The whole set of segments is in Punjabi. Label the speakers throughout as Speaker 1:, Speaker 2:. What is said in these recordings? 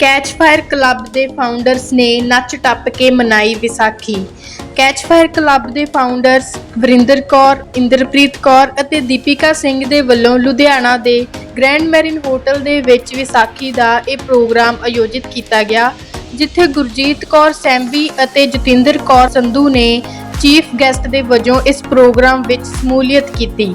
Speaker 1: ਕੈਚ ਫਾਇਰ ਕਲੱਬ ਦੇ ਫਾਊਂਡਰਸ ਨੇ ਨੱਚ ਟੱਪ ਕੇ ਮਨਾਈ ਵਿਸਾਖੀ। ਕੈਚ ਫਾਇਰ ਕਲੱਬ ਦੇ ਫਾਊਂਡਰਸ ਵਰਿੰਦਰ ਕੌਰ, ਇੰਦਰਪ੍ਰੀਤ ਕੌਰ ਅਤੇ ਦੀਪਿਕਾ ਸਿੰਘ ਦੇ ਵੱਲੋਂ ਲੁਧਿਆਣਾ ਦੇ ਗ੍ਰੈਂਡ ਮੈਰਿਨ ਹੋਟਲ ਦੇ ਵਿੱਚ ਵਿਸਾਖੀ ਦਾ ਇਹ ਪ੍ਰੋਗਰਾਮ ਆਯੋਜਿਤ ਕੀਤਾ ਗਿਆ, ਜਿੱਥੇ ਗੁਰਜੀਤ ਕੌਰ ਸੈਂਬੀ ਅਤੇ ਜਤਿੰਦਰ ਕੌਰ ਸੰਧੂ ਨੇ ਚੀਫ ਗੈਸਟ ਦੇ ਵਜੋਂ ਇਸ ਪ੍ਰੋਗਰਾਮ ਵਿੱਚ ਸ਼ਮੂਲੀਅਤ ਕੀਤੀ।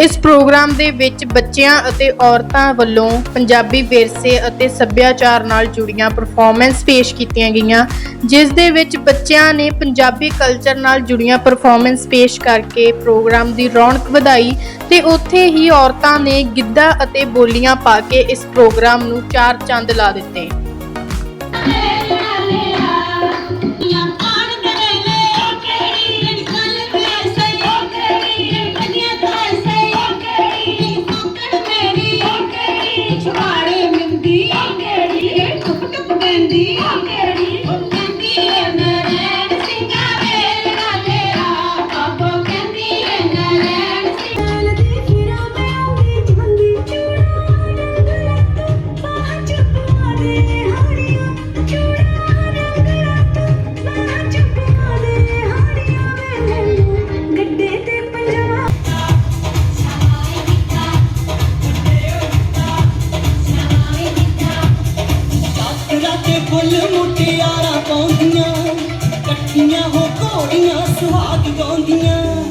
Speaker 1: ਇਸ ਪ੍ਰੋਗਰਾਮ ਦੇ ਵਿੱਚ ਬੱਚਿਆਂ ਅਤੇ ਔਰਤਾਂ ਵੱਲੋਂ ਪੰਜਾਬੀ ਵਿਰਸੇ ਅਤੇ ਸੱਭਿਆਚਾਰ ਨਾਲ ਜੁੜੀਆਂ ਪਰਫਾਰਮੈਂਸ ਪੇਸ਼ ਕੀਤੀਆਂ ਗਈਆਂ, ਜਿਸ ਦੇ ਵਿੱਚ ਬੱਚਿਆਂ ਨੇ ਪੰਜਾਬੀ ਕਲਚਰ ਨਾਲ ਜੁੜੀਆਂ ਪਰਫਾਰਮੈਂਸ ਪੇਸ਼ ਕਰਕੇ ਪ੍ਰੋਗਰਾਮ ਦੀ ਰੌਣਕ ਵਧਾਈ ਤੇ ਉੱਥੇ ਹੀ ਔਰਤਾਂ ਨੇ ਗਿੱਧਾ ਅਤੇ ਬੋਲੀਆਂ ਪਾ ਕੇ ਇਸ ਪ੍ਰੋਗਰਾਮ ਨੂੰ ਚਾਰ ਚੰਦ ਲਾ ਦਿੱਤੇ।
Speaker 2: ਫੁੱਲ ਮੁਟਿਆਰਾਂ ਪਾਉਂਦੀਆਂ ਇਕੱਠੀਆਂ ਹੋ ਘੋੜੀਆਂ ਸੁਹਾਗ ਗਾਉਂਦੀਆਂ।